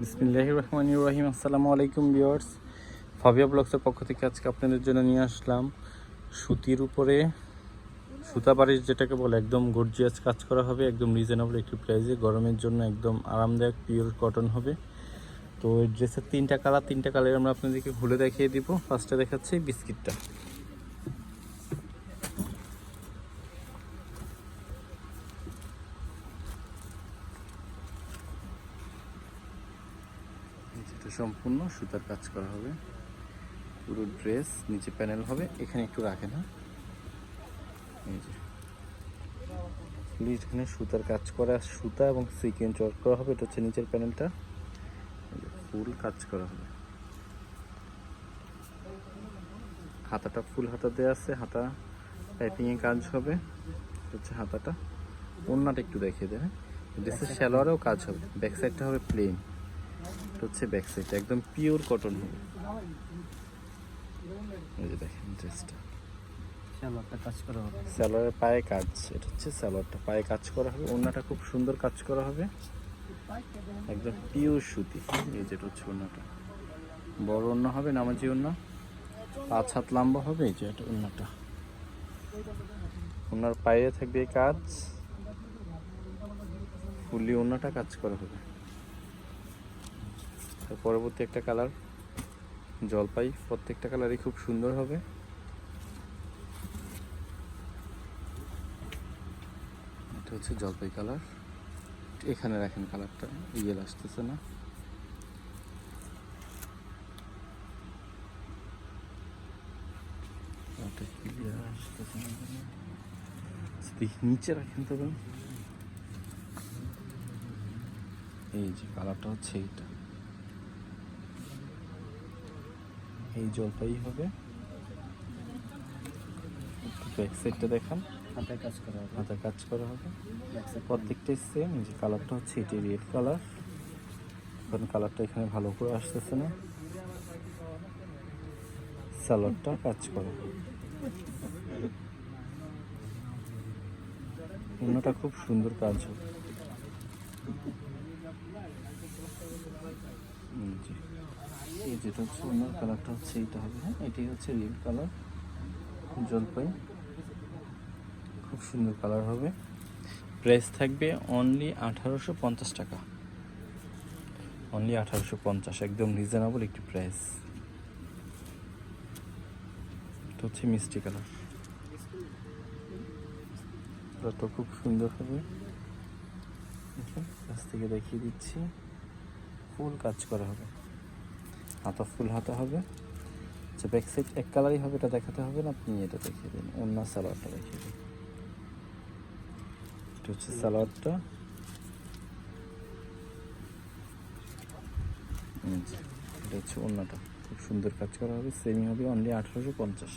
বিসমিল্লাহ রহমান রহিম। আসসালামু আলাইকুম ভিউয়ার্স। ফাবিয়া ব্লগসের পক্ষ থেকে আজকে আপনাদের জন্য নিয়ে আসলাম সুতির উপরে সুতা বাড়ির যেটাকে বলে একদম গর্জিয়াস কাজ করা হবে, একদম রিজনেবল একটি প্রাইসে গরমের জন্য একদম আরামদায়ক পিওর কটন হবে। তো ড্রেসের তিনটা কালার তিনটা কালার আমরা আপনাদেরকে খুলে দেখিয়ে দিব। ফার্স্টে দেখাচ্ছি বিস্কিটটা যেটা সম্পূর্ণ সুতার কাজ করা হবে। পুরো ড্রেস নিচে প্যানেল হবে। এখানে একটু রাখেন হ্যাঁ? এখানে সুতার কাজ করা, সুতা এবং সিকোয়েন্স ওয়ার্ক করা হবে। এটা হচ্ছে নিচের প্যানেলটা ফুল কাজ করা হবে। হাতাটা ফুল হাতা দেওয়া আছে। হাতা টাইপিংয়ে কাজ হবে। এটা হচ্ছে হাতাটা। ওড়নাটা একটু দেখিয়ে হ্যাঁ? ড্রেসের সালোয়ারেও কাজ হবে। ব্যাক সাইডটা হবে প্লেন এটা হচ্ছে ব্যাক সাইড একদম পিওর কটন হবে। এই যে দেখেন ড্রেসটা স্যালোয়ারের পায়ে কাজ এটা হচ্ছে স্যালোয়ারটা। পায়ে কাজ করা হবে খুব সুন্দর কাজ করা হবে। একদম পিওর সুতি এই যেটা হচ্ছে বড় হবে নামাজি পাঁচ হাত লম্বা হবে এই যে এটা ওড়নাটা। ওনার পায়ে থাকবে কাজ। ফুলি ওড়নাটা কাজ করা হবে। পরবর্তী একটা কালার, জলপাই। প্রত্যেকটা কালারই খুব সুন্দর হবে। এটা হচ্ছে জলপাই কালার। এখানে রাখেন কালারটা, ইয়েল আসতেছে না। দেখি নিচে রাখেন তবে। এই যে কালারটা হচ্ছে এইটা। এই জলপাই হবে। ব্যাক সাইডটা দেখান। হাতায় কাজ করা হবে। হাতে কাজ করা হবে। প্রত্যেকটাই সেম যে কালারটা হচ্ছে এটি রেড কালার এখন কালারটা এখানে ভালো করে আসতেছে না। সালোয়ারটা কাজ করা অন্যটা খুব সুন্দর কাজ হবে। হুম, জি। এই যেটা হচ্ছে অন্য কালারটা হচ্ছে এইটা হবে হ্যাঁ? এটাই হচ্ছে রেড কালার, জলপাই। খুব সুন্দর কালার হবে। প্রাইস থাকবে অনলি আঠারোশো পঞ্চাশ টাকা। অনলি আঠারোশো পঞ্চাশ, একদম রিজনেবল একটি প্রাইস এটা হচ্ছে মিষ্টি কালার। তো খুব সুন্দর হবে। কাছ থেকে দেখিয়ে দিচ্ছি। ফুল কাজ করা হবে। হাতা ফুল হাতা হবে। আচ্ছা ব্যাক সাইড এক কালারই হবে, এটা দেখাতে হবে না? আপনি এটা দেখিয়ে দিন। অন্য সালোয়ারটা দেখিয়ে দিন। এটা হচ্ছে সালোয়ারটা। এই এটা হচ্ছে অন্যটা খুব সুন্দর কাজ করা হবে। সেমি হবে অনলি আঠারোশো পঞ্চাশ।